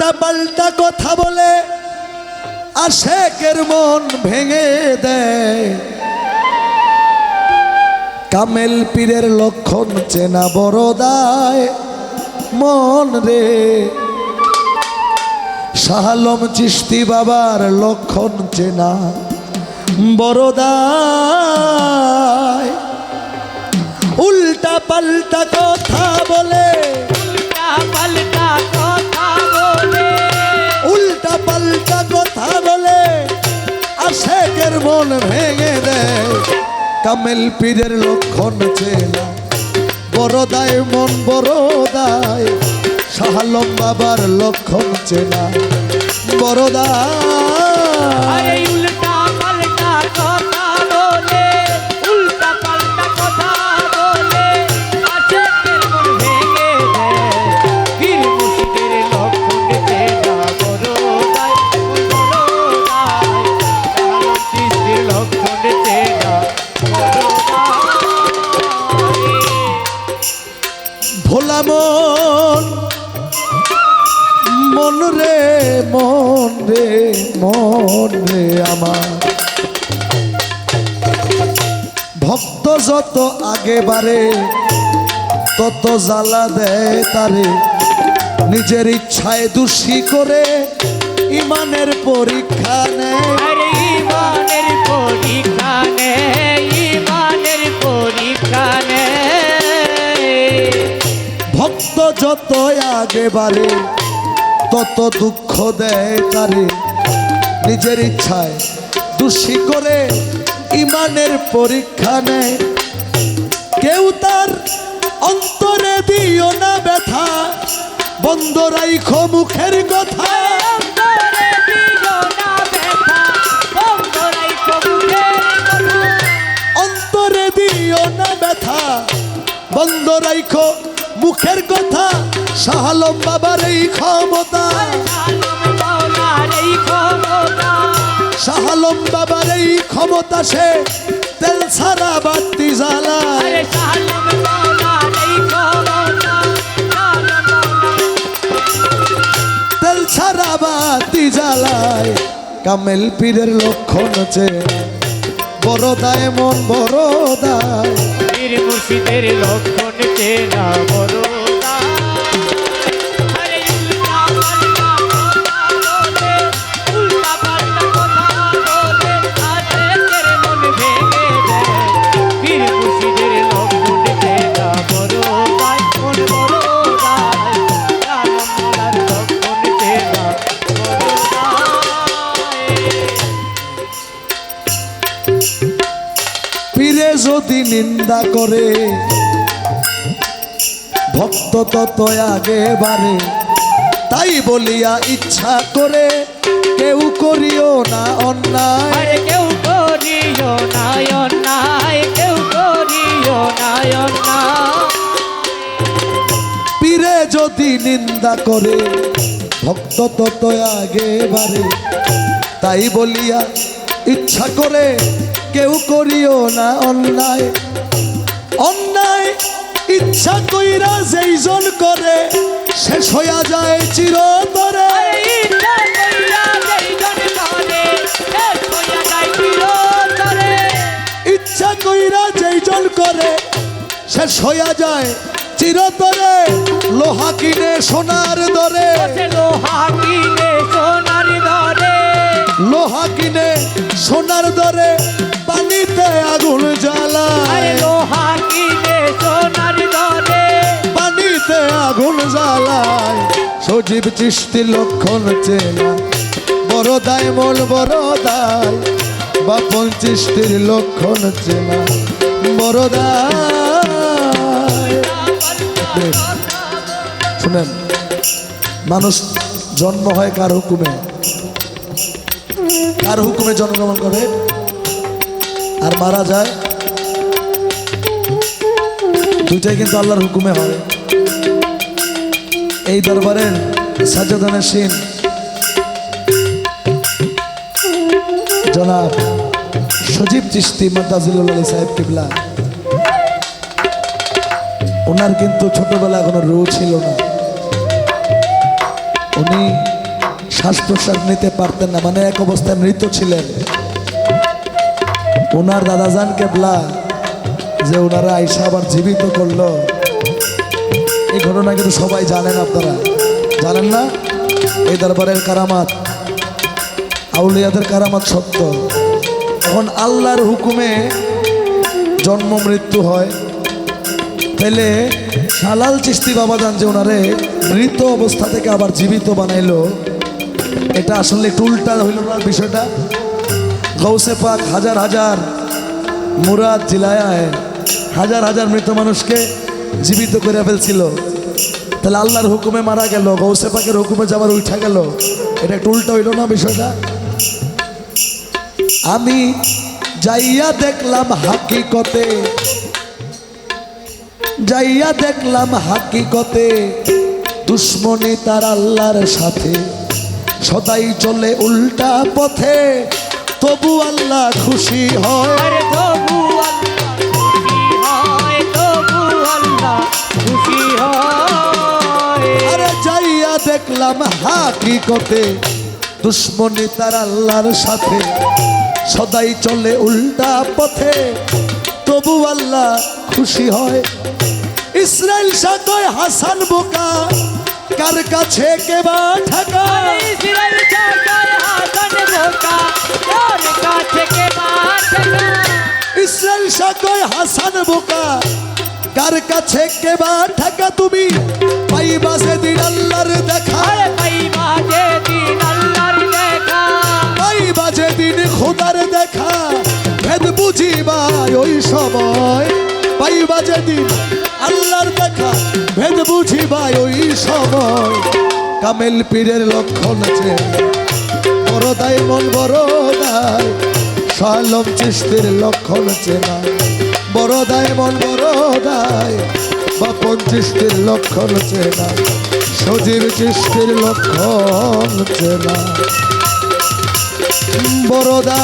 উল্টা পাল্টা কথা বলে আশেকের মন ভেঙে দেয়। কামেল পীরের লক্ষণ চেনা বড়দায় মন রে। শাহালম চিস্তি বাবার লক্ষণ চেনা বড়দায় উল্টা পাল্টা কথা বলে কামেল পীরের লক্ষণ চেনা। বড়দায় মন বড়দায় শাহালম বাবার লক্ষণ চেনা। বড়দায় মন আমার। ভক্ত যত আগে বাড়ে তত জ্বালা দেয় তারে। নিজের ইচ্ছায় দোষী করে ইমানের পরীক্ষা নেয়। ইমানের পরীক্ষা নে ইমানের পরীক্ষা নে ভক্ত যত আগে বাড়ে তত দুঃখ দেয় তারে। নিজের ইচ্ছায় দোষী করে ইমানের পরীক্ষা নেয়। কেউ তার অন্তরে দিও না ব্যথা বন্ধ রাইখো মুখের কথা। অন্তরে দিও না ব্যথা, অন্তরাই কবুলের কথা। অন্তরে দিও না ব্যথা বন্ধ রাইখো মুখের কথা। শাহালম বাবার এই ক্ষমতা। বাবার এই ক্ষমতা সে তেল ছাড়া বাতি জ্বালায়। তেল ছাড়া বাতি জ্বালায়। কামেল পীরের লক্ষণ চেনা বড় দায় মন বড় দায় পীর মুর্শিদের লক্ষণ চেনা বড় নিন্দা করে। ভক্ত তত আগে বাড়ে তাই বলিয়া ইচ্ছা করে কেউ করিও না অন্যায়। কেউ করিও নাই অন্যায় কেউ করিও নাই অন্যায়। পীরে যদি নিন্দা করে ভক্ত তত আগে বাড়ে তাই বলিয়া ইচ্ছা করে কেউ করিও না অন্যায়। অন্যায় ইচ্ছা কইরা যেইজন করে শেষ হইয়া যায় চিরতরে। আরে ইচ্ছা কইরা যেইজন করে, শেষ হইয়া যায় চিরতরে। ইচ্ছা কইরা যেইজন করে শেষ হইয়া যায় চিরতরে। লোহা কিনে সোনার দরে। লোহা কিনে সোনার দরে, লোহা কিনে সোনার দরে পানিতে আগুন জ্বালা আরে লোহা কিনে সোনার দরে। পানিতে আগুন জ্বালায়। সজীব চিষ্টি লক্ষণ চেনা বড় দায় মোল বড় দায়। বাপন চিষ্টির লক্ষণ চেনা বড় দায়। শুনেন মানুষ জন্ম হয় কার হুকুমে? কার হুকুমে জন্মগ্রহণ করে? আর মারা যায়? দুইটাই কিন্তু আল্লাহর হুকুমে হয়। এই দরবারের সাজাদানের সিন। জনাব সজীব চিস্তি মাদাজিলুল আলী সাহেব কিবলা। ওনার কিন্তু ছোটবেলা কোনো রু ছিল না। উনি শ্বাস প্রশ্বাস নিতে পারতেন না। মানে এক অবস্থায় মৃত ছিলেন। ওনার দাদাজান কেবলা, যে ওনারা আইসা আবার জীবিত করল। এই ঘটনা কিন্তু সবাই জানেন আপনারা। জানেন না? এই দরবারের কারামাত, আউলিয়াদের কারামাত সত্য। এখন আল্লাহর হুকুমে জন্ম, মৃত্যু হয়। তাহলে সালাল চিস্তি বাবা যান যে ওনারে মৃত অবস্থা থেকে আবার জীবিত বানাইলো। এটা আসলে একটু উল্টা হইল না বিষয়টা। গৌসে পাক হাজার হাজার মুরাদ জিলায় হাজার হাজার মৃত মানুষকে জীবিত করে ফেলছিল। তাহলে আল্লাহর হুকুমে মারা গেল গৌসে পাকের হুকুমে যাবার উঠা গেল। এটা একটু উল্টা হইল না বিষয়টা? আমি যাইয়া দেখলাম হাকিকতে, যাইয়া দেখলাম হাকিকতে, দুশ্মনী তার আল্লাহর সাথে। সদাই চলে উল্টা পথে তবু আল্লাহ খুশি হয়। তবু আরে যাইয়া দেখলাম হাকিকতে দুশ্মনী তার আল্লাহর সাথে। সদাই চলে উল্টা পথে তবু আল্লাহ খুশি হয়। ইসরায়েল সাথে হাসান বোকা কার কাছে কেবা ঠাকা ইসরায়েল হাসান বোকা। কাছে কে সাকয় হাসান বোকা। কার কাছে কেবা ঠাকা তুমি? পাইবা সেদিন আল্লাহর দেখা। পাইবা যে দিন আল্লাহর দেখা। পাইবা যেদিন খোদার দেখা। ভেদ বুঝিবা ওই সময়। পাইবা যেদিন আল্লাহর দেখা। ভেদ বুঝিবা ওই সময়। কামেল পীরের লক্ষণ আছে। বড় দায় মন বড় দায় সালম চিস্তির লক্ষণ চেনা বড় দায় মন বড় দায় বাপন চিস্তির লক্ষণ চেনা সজীব চিস্তির লক্ষণ চেনা বড়দা